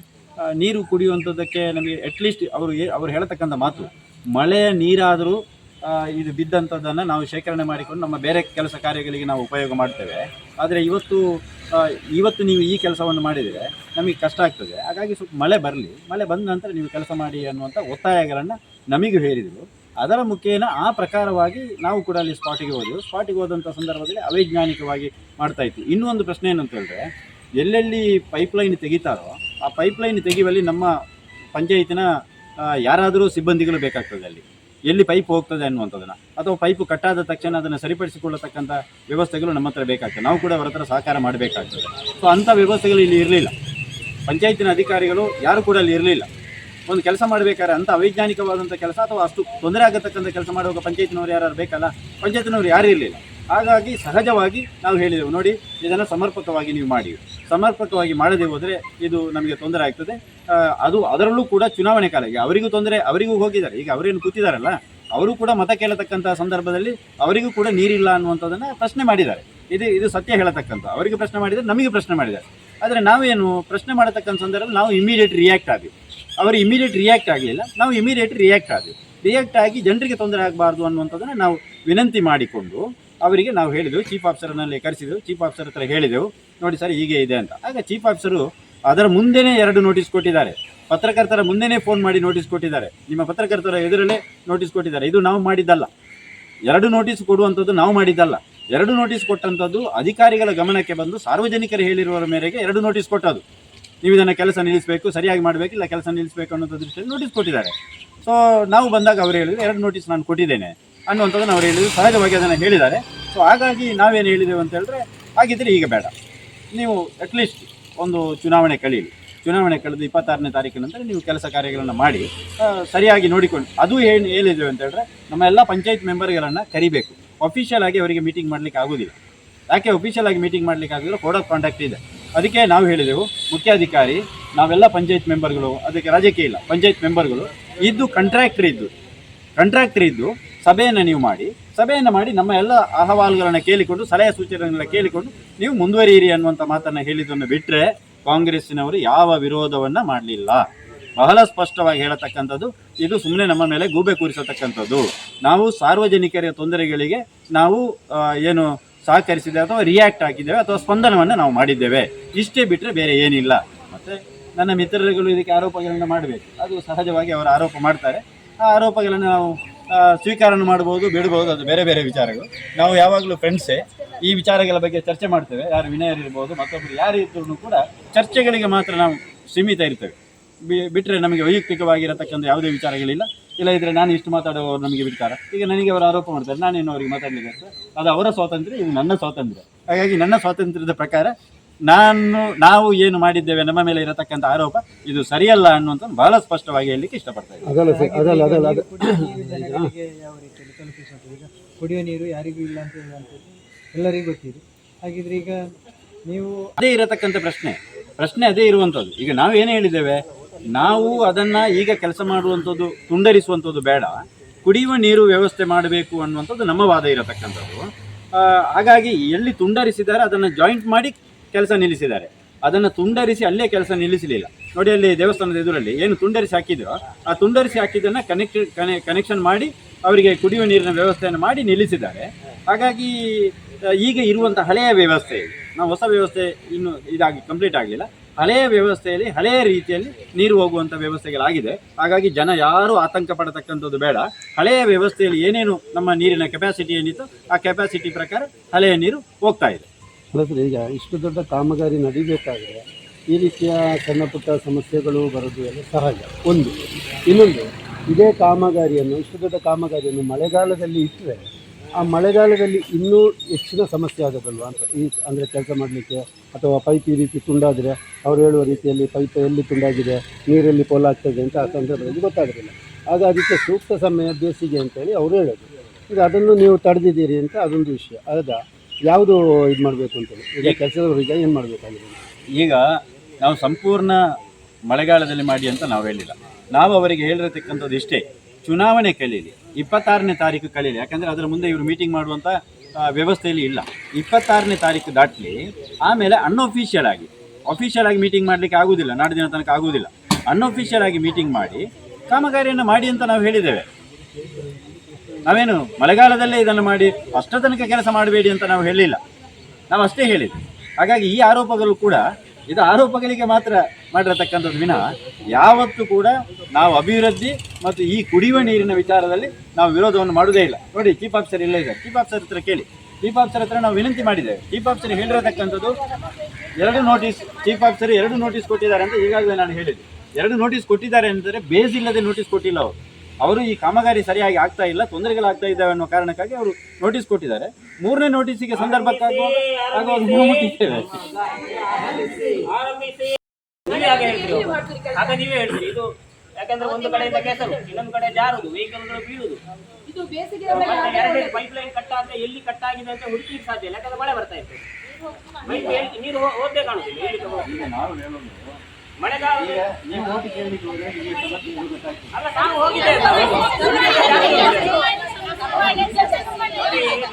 S3: ನೀರು ಕುಡಿಯುವಂಥದ್ದಕ್ಕೆ ನಮಗೆ ಅಟ್ಲೀಸ್ಟ್ ಅವರು ಅವರು ಹೇಳ್ತಕ್ಕಂಥ ಮಾತು ಮಳೆಯ ನೀರಾದರೂ ಇದು ಬಿದ್ದಂಥದ್ದನ್ನು ನಾವು ಶೇಖರಣೆ ಮಾಡಿಕೊಂಡು ನಮ್ಮ ಬೇರೆ ಕೆಲಸ ಕಾರ್ಯಗಳಿಗೆ ನಾವು ಉಪಯೋಗ ಮಾಡ್ತೇವೆ. ಆದರೆ ಇವತ್ತು ಇವತ್ತು ನೀವು ಈ ಕೆಲಸವನ್ನು ಮಾಡಿದರೆ ನಮಗೆ ಕಷ್ಟ ಆಗ್ತದೆ. ಹಾಗಾಗಿ ಸ್ವಲ್ಪ ಮಳೆ ಬರಲಿ. ಮಳೆ ಬಂದ ನಂತರ ನೀವು ಕೆಲಸ ಮಾಡಿ ಅನ್ನುವಂಥ ಒತ್ತಾಯಗಳನ್ನು ನಮಗೂ ಹೇರಿದರು ಅದರ ಮುಖೇನ ಆ ಪ್ರಕಾರವಾಗಿ ನಾವು ಕೂಡ ಅಲ್ಲಿ ಸ್ಪಾಟಿಗೆ ಹೋದೆವು. ಸ್ಪಾಟಿಗೆ ಹೋದಂಥ ಸಂದರ್ಭದಲ್ಲಿ ಅವೈಜ್ಞಾನಿಕವಾಗಿ ಮಾಡ್ತಾ ಇತ್ತು. ಇನ್ನೊಂದು ಪ್ರಶ್ನೆ ಏನಂತ ಹೇಳಿದ್ರೆ, ಎಲ್ಲೆಲ್ಲಿ ಪೈಪ್ಲೈನ್ ತೆಗಿತಾರೋ, ಆ ಪೈಪ್ಲೈನ್ ತೆಗೆಯುವಲ್ಲಿ ನಮ್ಮ ಪಂಚಾಯತಿನ ಯಾರಾದರೂ ಸಿಬ್ಬಂದಿಗಳು ಬೇಕಾಗ್ತದೆ ಅಲ್ಲಿ. ಎಲ್ಲಿ ಪೈಪ್ ಹೋಗ್ತದೆ ಅನ್ನುವಂಥದ್ದನ್ನು. ಅಥವಾ ಪೈಪು ಕಟ್ಟಾದ ತಕ್ಷಣ ಅದನ್ನು ಸರಿಪಡಿಸಿಕೊಳ್ಳತಕ್ಕಂಥ ವ್ಯವಸ್ಥೆಗಳು ನಮ್ಮ ಹತ್ರ ಬೇಕಾಗ್ತದೆ. ನಾವು ಕೂಡ ಅವರ ಹತ್ರ ಸಹಕಾರ ಮಾಡಬೇಕಾಗ್ತದೆ. ಸೊ ಅಂಥ ವ್ಯವಸ್ಥೆಗಳು ಇಲ್ಲಿ ಇರಲಿಲ್ಲ. ಪಂಚಾಯತಿನ ಅಧಿಕಾರಿಗಳು ಯಾರು ಕೂಡ ಅಲ್ಲಿ ಇರಲಿಲ್ಲ. ಒಂದು ಕೆಲಸ ಮಾಡಬೇಕಾದ್ರೆ ಅಂಥ ಅವೈಜ್ಞಾನಿಕವಾದಂಥ ಕೆಲಸ ಅಥವಾ ಅಷ್ಟು ತೊಂದರೆ ಆಗತಕ್ಕಂಥ ಕೆಲಸ ಮಾಡುವಾಗ ಪಂಚಾಯತಿನವರು ಯಾರು ಬೇಕಲ್ಲ? ಪಂಚಾಯತಿನವರು ಯಾರೂ ಇರಲಿಲ್ಲ. ಹಾಗಾಗಿ ಸಹಜವಾಗಿ ನಾವು ಹೇಳಿದೆವು, ನೋಡಿ, ಇದನ್ನು ಸಮರ್ಪಕವಾಗಿ ನೀವು ಮಾಡಿ. ಸಮರ್ಪಕವಾಗಿ ಮಾಡದೇ ಹೋದರೆ ಇದು ನಮಗೆ ತೊಂದರೆ ಆಗ್ತದೆ. ಅದು ಅದರಲ್ಲೂ ಕೂಡ ಚುನಾವಣೆ ಕಾಲ. ಅವರಿಗೂ ತೊಂದರೆ, ಅವರಿಗೂ ಹೋಗಿದ್ದಾರೆ. ಈಗ ಅವರೇನು ಕೂತಿದ್ದಾರಲ್ಲ ಅವರು ಕೂಡ ಮತ ಕೇಳತಕ್ಕಂಥ ಸಂದರ್ಭದಲ್ಲಿ ಅವರಿಗೂ ಕೂಡ ನೀರಿಲ್ಲ ಅನ್ನುವಂಥದ್ದನ್ನು ಪ್ರಶ್ನೆ ಮಾಡಿದ್ದಾರೆ. ಇದು ಇದು ಸತ್ಯ ಹೇಳತಕ್ಕಂಥ. ಅವರಿಗೆ ಪ್ರಶ್ನೆ ಮಾಡಿದರೆ ನಮಗೆ ಪ್ರಶ್ನೆ ಮಾಡಿದ್ದಾರೆ. ಆದರೆ ನಾವೇನು ಪ್ರಶ್ನೆ ಮಾಡತಕ್ಕಂಥ ಸಂದರ್ಭದಲ್ಲಿ ನಾವು ಇಮಿಡಿಯೇಟ್ ರಿಯಾಕ್ಟ್ ಆದ್ವಿ. ಅವರು ಇಮಿಡಿಯೇಟ್ ರಿಯಾಕ್ಟ್ ಆಗಲಿಲ್ಲ. ನಾವು ಇಮಿಡಿಯೇಟ್ ರಿಯಾಕ್ಟ್ ಆದ್ವಿ. ರಿಯಾಕ್ಟ್ ಆಗಿ ಜನರಿಗೆ ತೊಂದರೆ ಆಗಬಾರ್ದು ಅನ್ನುವಂಥದ್ದನ್ನು ನಾವು ವಿನಂತಿ ಮಾಡಿಕೊಂಡು ಅವರಿಗೆ ನಾವು ಹೇಳಿದೆವು. ಚೀಫ್ ಆಫೀಸರ್ನಲ್ಲಿ ಕರೆಸಿದೆವು. ಚೀಫ್ ಆಫೀಸರ್ ಹತ್ರ ಹೇಳಿದೆವು. ನೋಡಿ ಸರ್, ಹೀಗೆ ಇದೆ ಅಂತ. ಆಗ ಚೀಫ್ ಆಫೀಸರು ಅದರ ಮುಂದೆನೇ ಎರಡು ನೋಟಿಸ್ ಕೊಟ್ಟಿದ್ದಾರೆ. ಪತ್ರಕರ್ತರ ಮುಂದೆನೇ ಫೋನ್ ಮಾಡಿ ನೋಟಿಸ್ ಕೊಟ್ಟಿದ್ದಾರೆ. ನಿಮ್ಮ ಪತ್ರಕರ್ತರ ಎದುರಲ್ಲೇ ನೋಟಿಸ್ ಕೊಟ್ಟಿದ್ದಾರೆ. ಇದು ನಾವು ಮಾಡಿದ್ದಲ್ಲ. ಎರಡು ನೋಟಿಸ್ ಕೊಡುವಂಥದ್ದು ನಾವು ಮಾಡಿದ್ದಲ್ಲ. ಎರಡು ನೋಟಿಸ್ ಕೊಟ್ಟಂಥದ್ದು ಅಧಿಕಾರಿಗಳ ಗಮನಕ್ಕೆ ಬಂದು ಸಾರ್ವಜನಿಕರು ಹೇಳಿರುವವರ ಮೇರೆಗೆ ಎರಡು ನೋಟಿಸ್ ಕೊಟ್ಟದ್ದು. ನೀವು ಇದನ್ನು ಕೆಲಸ ನಿಲ್ಲಿಸಬೇಕು, ಸರಿಯಾಗಿ ಮಾಡಬೇಕು, ಇಲ್ಲ ಕೆಲಸ ನಿಲ್ಲಿಸಬೇಕು ಅನ್ನೋಂಥ ದೃಷ್ಟಿಯಲ್ಲಿ ನೋಟಿಸ್ ಕೊಟ್ಟಿದ್ದಾರೆ. ಸೊ ನಾವು ಬಂದಾಗ ಅವರು ಹೇಳಿದ್ರು, ಎರಡು ನೋಟಿಸ್ ನಾನು ಕೊಟ್ಟಿದ್ದೇನೆ ಅನ್ನುವಂಥದ್ದನ್ನು ಅವರು ಹೇಳಿದ್ರು, ಸಹಜವಾಗಿ ಅದನ್ನು ಹೇಳಿದ್ದಾರೆ. ಸೊ ಹಾಗಾಗಿ ನಾವೇನು ಹೇಳಿದೆವು ಅಂತ ಹೇಳಿದ್ರೆ, ಹಾಗಿದ್ರೆ ಈಗ ಬೇಡ. ನೀವು ಅಟ್ಲೀಸ್ಟ್ ಒಂದು ಚುನಾವಣೆ ಕಳೀಲಿ. ಚುನಾವಣೆ ಕಳೆದು ಇಪ್ಪತ್ತಾರನೇ ತಾರೀಕಿನ ನಂತರ ನೀವು ಕೆಲಸ ಕಾರ್ಯಗಳನ್ನು ಮಾಡಿ ಸರಿಯಾಗಿ ನೋಡಿಕೊಂಡು, ಅದು ಏನು ಹೇಳಿದ್ದೇವೆ ಅಂತ ಹೇಳಿದ್ರೆ, ನಮ್ಮ ಎಲ್ಲ ಪಂಚಾಯತ್ ಮೆಂಬರ್ಗಳನ್ನು ಕರಿಬೇಕು. ಅಫಿಷಿಯಲ್ ಆಗಿ ಅವರಿಗೆ ಮೀಟಿಂಗ್ ಮಾಡಲಿಕ್ಕೆ ಆಗೋದಿಲ್ಲ. ಯಾಕೆ ಅಫಿಷಿಯಲ್ ಆಗಿ ಮೀಟಿಂಗ್ ಮಾಡಲಿಕ್ಕೆ ಆಗೋದಿಲ್ಲ? ಕೋಡ್ ಆಫ್ ಕಾಂಟ್ಯಾಕ್ಟ್ ಇದೆ. ಅದಕ್ಕೆ ನಾವು ಹೇಳಿದೆವು, ಮುಖ್ಯಾಧಿಕಾರಿ, ನಾವೆಲ್ಲ ಪಂಚಾಯತ್ ಮೆಂಬರ್ಗಳು, ಅದಕ್ಕೆ ರಾಜಕೀಯ ಇಲ್ಲ, ಪಂಚಾಯತ್ ಮೆಂಬರ್ಗಳು, ಇದ್ದು ಕಂಟ್ರಾಕ್ಟರ್ ಇದ್ದು ಕಂಟ್ರಾಕ್ಟರ್ ಇದ್ದು ಸಭೆಯನ್ನು ನೀವು ಮಾಡಿ, ಸಭೆಯನ್ನು ಮಾಡಿ ನಮ್ಮ ಎಲ್ಲ ಅಹವಾಲುಗಳನ್ನು ಕೇಳಿಕೊಂಡು, ಸಲಹೆ ಸೂಚನೆಗಳನ್ನ ಕೇಳಿಕೊಂಡು ನೀವು ಮುಂದುವರಿಯಿರಿ ಅನ್ನುವಂಥ ಮಾತನ್ನು ಹೇಳಿದ್ದನ್ನು ಬಿಟ್ಟರೆ ಕಾಂಗ್ರೆಸ್ಸಿನವರು ಯಾವ ವಿರೋಧವನ್ನು ಮಾಡಲಿಲ್ಲ. ಬಹಳ ಸ್ಪಷ್ಟವಾಗಿ ಹೇಳತಕ್ಕಂಥದ್ದು, ಇದು ಸುಮ್ಮನೆ ನಮ್ಮ ಮೇಲೆ ಗೂಬೆ ಕೂರಿಸತಕ್ಕಂಥದ್ದು. ನಾವು ಸಾರ್ವಜನಿಕರ ತೊಂದರೆಗಳಿಗೆ ನಾವು ಏನು ಸಹಕರಿಸಿದ್ದೇವೆ ಅಥವಾ ರಿಯಾಕ್ಟ್ ಆಗಿದ್ದೇವೆ ಅಥವಾ ಸ್ಪಂದನವನ್ನು ನಾವು ಮಾಡಿದ್ದೇವೆ. ಇಷ್ಟೇ ಬಿಟ್ಟರೆ ಬೇರೆ ಏನಿಲ್ಲ. ಮತ್ತು ನನ್ನ ಮಿತ್ರರುಗಳು ಇದಕ್ಕೆ ಆರೋಪಗಳನ್ನು ಮಾಡಬೇಕು. ಅದು ಸಹಜವಾಗಿ ಅವರು ಆರೋಪ ಮಾಡ್ತಾರೆ. ಆ ಆರೋಪಗಳನ್ನು ನಾವು ಸ್ವೀಕಾರನ ಮಾಡ್ಬೋದು, ಬಿಡ್ಬೋದು, ಅದು ಬೇರೆ ಬೇರೆ ವಿಚಾರಗಳು. ನಾವು ಯಾವಾಗಲೂ ಫ್ರೆಂಡ್ಸೇ ಈ ವಿಚಾರಗಳ ಬಗ್ಗೆ ಚರ್ಚೆ ಮಾಡ್ತೇವೆ. ಯಾರು ವಿನಯರಿರ್ಬೋದು ಮತ್ತೊಬ್ಬರು ಯಾರು ಇದ್ರೂ ಕೂಡ ಚರ್ಚೆಗಳಿಗೆ ಮಾತ್ರ ನಾವು ಸೀಮಿತ ಇರ್ತೇವೆ. ಬಿಟ್ಟರೆ ನಮಗೆ ವೈಯಕ್ತಿಕವಾಗಿರತಕ್ಕಂಥ ಯಾವುದೇ ವಿಚಾರಗಳಿಲ್ಲ. ಇಲ್ಲ ಇದ್ರೆ ನಾನು ಇಷ್ಟು ಮಾತಾಡುವವರು ನಮಗೆ ಬಿಡ್ತಾರ? ಈಗ ನನಗೆ ಅವರು ಆರೋಪ ಮಾಡ್ತಾರೆ ನಾನು ಏನು ಅವರಿಗೆ ಮಾತಾಡಲಿಕ್ಕೆ ಅದು ಅವರ ಸ್ವಾತಂತ್ರ್ಯ ಇದು ನನ್ನ ಸ್ವಾತಂತ್ರ್ಯ. ಹಾಗಾಗಿ ನನ್ನ ಸ್ವಾತಂತ್ರ್ಯದ ಪ್ರಕಾರ ನಾನು ನಾವು ಏನು ಮಾಡಿದ್ದೇವೆ ನಮ್ಮ ಮೇಲೆ ಇರತಕ್ಕಂಥ ಆರೋಪ ಇದು ಸರಿಯಲ್ಲ ಅನ್ನುವಂಥ ಬಹಳ ಸ್ಪಷ್ಟವಾಗಿ ಹೇಳಲಿಕ್ಕೆ ಇಷ್ಟಪಡ್ತಾರೆ ಕುಡಿಯೋ
S4: ಅದಲ್ಲ ಸರ್ ಅದಲ್ಲ ಅದಲ್ಲ ಅದು
S5: ಕುಡಿಯುವ ನೀರು ಯಾರಿಗೂ ಇಲ್ಲ ಅಂತ ಹೇಳುವಂಥದ್ದು ಎಲ್ಲರಿಗೂ ಗೊತ್ತಿದೆ. ಹಾಗಿದ್ರೆ ಈಗ ನೀವು
S3: ಅದೇ ಇರತಕ್ಕಂಥ ಪ್ರಶ್ನೆ. ಪ್ರಶ್ನೆ ಅದೇ ಇರುವಂಥದ್ದು. ಈಗ ನಾವು ಏನು ಹೇಳಿದ್ದೇವೆ? ನಾವು ಅದನ್ನು ಈಗ ಕೆಲಸ ಮಾಡುವಂಥದ್ದು, ತುಂಡರಿಸುವಂಥದ್ದು ಬೇಡ. ಕುಡಿಯುವ ನೀರು ವ್ಯವಸ್ಥೆ ಮಾಡಬೇಕು ಅನ್ನುವಂಥದ್ದು ನಮ್ಮ ವಾದ ಇರತಕ್ಕಂಥದ್ದು. ಹಾಗಾಗಿ ಎಲ್ಲಿ ತುಂಡರಿಸಿದ್ದಾರೆ ಅದನ್ನು ಜಾಯಿಂಟ್ ಮಾಡಿ ಕೆಲಸ ನಿಲ್ಲಿಸಿದ್ದಾರೆ. ಅದನ್ನು ತುಂಡರಿಸಿ ಅಲ್ಲೇ ಕೆಲಸ ನಿಲ್ಲಿಸಲಿಲ್ಲ. ನೋಡಿ ಅಲ್ಲಿ ದೇವಸ್ಥಾನದ ಎದುರಲ್ಲಿ ಏನು ತುಂಡರಿಸಿ ಹಾಕಿದ್ರು, ಆ ತುಂಡರಿಸಿ ಹಾಕಿದ್ದನ್ನು ಕನೆಕ್ಟ್ ಕನೆಕ್ಷನ್ ಮಾಡಿ ಅವರಿಗೆ ಕುಡಿಯುವ ನೀರಿನ ವ್ಯವಸ್ಥೆಯನ್ನು ಮಾಡಿ ನಿಲ್ಲಿಸಿದ್ದಾರೆ. ಹಾಗಾಗಿ ಈಗ ಇರುವಂಥ ಹಳೆಯ ವ್ಯವಸ್ಥೆ. ನಾವು ಹೊಸ ವ್ಯವಸ್ಥೆ ಇನ್ನು ಇದಾಗಿ ಕಂಪ್ಲೀಟ್ ಆಗಲಿಲ್ಲ ಹಳೆಯ ವ್ಯವಸ್ಥೆಯಲ್ಲಿ ಹಳೆಯ ರೀತಿಯಲ್ಲಿ ನೀರು ಹೋಗುವಂಥ ವ್ಯವಸ್ಥೆಗಳಾಗಿದೆ. ಹಾಗಾಗಿ ಜನ ಯಾರೂ ಆತಂಕ ಪಡತಕ್ಕಂಥದ್ದು ಬೇಡ. ಹಳೆಯ ವ್ಯವಸ್ಥೆಯಲ್ಲಿ ಏನೇನು ನಮ್ಮ ನೀರಿನ ಕೆಪಾಸಿಟಿ ಏನಿತ್ತು ಆ ಕೆಪಾಸಿಟಿ ಪ್ರಕಾರ ಹಳೆಯ ನೀರು ಹೋಗ್ತಾ ಇದೆ.
S4: ಅಲ್ಲ ಸರ್, ಈಗ ಇಷ್ಟು ದೊಡ್ಡ ಕಾಮಗಾರಿ ನಡಿಬೇಕಾದ್ರೆ ಈ ರೀತಿಯ ಸಣ್ಣ ಪುಟ್ಟ ಸಮಸ್ಯೆಗಳು ಬರೋದು ಎಲ್ಲ ಸಹಜ. ಒಂದು, ಇನ್ನೊಂದು, ಇದೇ ಕಾಮಗಾರಿಯನ್ನು, ಇಷ್ಟು ದೊಡ್ಡ ಕಾಮಗಾರಿಯನ್ನು ಮಳೆಗಾಲದಲ್ಲಿ ಇಟ್ಟರೆ ಆ ಮಳೆಗಾಲದಲ್ಲಿ ಇನ್ನೂ ಹೆಚ್ಚಿನ ಸಮಸ್ಯೆ ಆಗೋದಲ್ವ ಅಂತ ಈ ಅಂದರೆ ಕೆಲಸ ಮಾಡಲಿಕ್ಕೆ? ಅಥವಾ ಪೈಪ್ ಈ ರೀತಿ ತುಂಡಾದರೆ ಅವ್ರು ಹೇಳುವ ರೀತಿಯಲ್ಲಿ ಪೈಪ್ ಎಲ್ಲಿ ತುಂಡಾಗಿದೆ ನೀರಲ್ಲಿ ಪೋಲಾಗ್ತದೆ ಅಂತ ಆ ಸಂದರ್ಭದಲ್ಲಿ ಗೊತ್ತಾಗೋದಿಲ್ಲ. ಆಗ ಅದಕ್ಕೆ ಸೂಕ್ತ ಸಮಯ ಬೇಸಿಗೆ ಅಂತೇಳಿ ಅವರು ಹೇಳೋದು. ಈಗ ಅದನ್ನು ನೀವು ತಡೆದಿದ್ದೀರಿ ಅಂತ ಅದೊಂದು ವಿಷಯ. ಹೌದಾ ಯಾವುದು ಇದು ಮಾಡಬೇಕು ಅಂತೇಳಿ? ಈಗ ಕೆಲಸದವರಿಗೆ ಏನು ಮಾಡಬೇಕಾಗಿದೆ?
S3: ಈಗ ನಾವು ಸಂಪೂರ್ಣ ಮಳೆಗಾಲದಲ್ಲಿ ಮಾಡಿ ಅಂತ ನಾವು ಹೇಳಿಲ್ಲ. ನಾವು ಅವರಿಗೆ ಹೇಳಿರತಕ್ಕಂಥದ್ದು ಇಷ್ಟೇ. ಚುನಾವಣೆ ಕಲೀಲಿ, ಇಪ್ಪತ್ತಾರನೇ ತಾರೀಕು ಕಲೀಲಿ, ಯಾಕಂದರೆ ಅದರ ಮುಂದೆ ಇವರು ಮೀಟಿಂಗ್ ಮಾಡುವಂಥ ವ್ಯವಸ್ಥೆಯಲ್ಲಿ ಇಲ್ಲ. ಇಪ್ಪತ್ತಾರನೇ ತಾರೀಕು ದಾಟಲಿ, ಆಮೇಲೆ ಅನ್ಅಫಿಷಿಯಲ್ ಆಗಿ ಅಫಿಷಿಯಲ್ ಆಗಿ ಮೀಟಿಂಗ್ ಮಾಡಲಿಕ್ಕೆ ಆಗುವುದಿಲ್ಲ ದಿನ ತನಕ ಆಗುವುದಿಲ್ಲ ಅನ್ಅಫಿಷಿಯಲ್ ಆಗಿ ಮೀಟಿಂಗ್ ಮಾಡಿ, ಕಾಮಗಾರಿಯನ್ನು ಮಾಡಿ ಅಂತ ನಾವು ಹೇಳಿದ್ದೇವೆ. ನಾವೇನು, ಮಳೆಗಾಲದಲ್ಲೇ ಇದನ್ನು ಮಾಡಿ ಅಷ್ಟು ತನಕ ಕೆಲಸ ಮಾಡಬೇಡಿ ಅಂತ ನಾವು ಹೇಳಿಲ್ಲ. ನಾವು ಅಷ್ಟೇ ಹೇಳಿದ್ವಿ. ಹಾಗಾಗಿ ಈ ಆರೋಪಗಳು ಕೂಡ, ಇದು ಆರೋಪಗಳಿಗೆ ಮಾತ್ರ ಮಾಡಿರತಕ್ಕಂಥದ್ದು ವಿನ ಯಾವತ್ತೂ ಕೂಡ ನಾವು ಅಭಿವೃದ್ಧಿ ಮತ್ತು ಈ ಕುಡಿಯುವ ನೀರಿನ ವಿಚಾರದಲ್ಲಿ ನಾವು ವಿರೋಧವನ್ನು ಮಾಡುವುದೇ ಇಲ್ಲ. ನೋಡಿ, ಚೀಫ್ ಆಫೀಸರ್ ಇಲ್ಲ ಇದೆ ಚೀಫ್ ಆಫೀಸರ್ ಹತ್ರ ಕೇಳಿ. ಚೀಫ್ ಆಫೀಸರ್ ಹತ್ರ ನಾವು ವಿನಂತಿ ಮಾಡಿದ್ದೇವೆ. ಚೀಫ್ ಆಫೀಸರ್ ಹೇಳಿರತಕ್ಕಂಥದ್ದು ಎರಡು ನೋಟಿಸ್, ಚೀಫ್ ಆಫೀಸರ್ ಎರಡು ನೋಟಿಸ್ ಕೊಟ್ಟಿದ್ದಾರೆ ಅಂತ ಈಗಾಗಲೇ ನಾನು ಹೇಳಿದೆ ಎರಡು ನೋಟಿಸ್ ಕೊಟ್ಟಿದ್ದಾರೆ ಅಂದರೆ ಬೇಸ್ ಇಲ್ಲದೆ ನೋಟಿಸ್ ಕೊಟ್ಟಿಲ್ಲ ಅವರು. ಅವರು ಈ ಕಾಮಗಾರಿ ಸರಿಯಾಗಿ ಆಗ್ತಾ ಇಲ್ಲ, ತೊಂದರೆಗಳಾಗ್ತಾ ಇದ್ದಾವೆ ಅನ್ನೋ ಕಾರಣಕ್ಕಾಗಿ ಅವರು ನೋಟಿಸ್ ಕೊಟ್ಟಿದ್ದಾರೆ. ಮೂರನೇ ನೋಟಿಸಿಗೆ ಸಂದರ್ಭಕ್ಕಾಗುವಾಗ
S1: ಆಗ ನೀವೇ ಇದು ಯಾಕಂದ್ರೆ ಒಂದು ಕಡೆಯಿಂದ ಕೆಸರು ಇನ್ನೊಂದು ಕಡೆ ಜಾರುದು ವೆಹಿಕಲ್ಗಳು ಬೀಳುದು.
S2: ಇದು ಬೇಸಿಗೆ
S1: ಪೈಪ್ ಲೈನ್ ಕಟ್ ಆದ್ರೆ ಎಲ್ಲಿ ಕಟ್ ಆಗಿದೆ ಅಂತ ಸಾಧ್ಯ ಇಲ್ಲ ಯಾಕಂದ್ರೆ ಮಳೆ ಬರ್ತಾ ಇರ್ತದೆ. ಪೈಪ್ ನೀರು ಹೋದ್ದೇ ಕಾಣುದಿಲ್ಲ ಮಳೆಗಾಲ ಅಲ್ಲ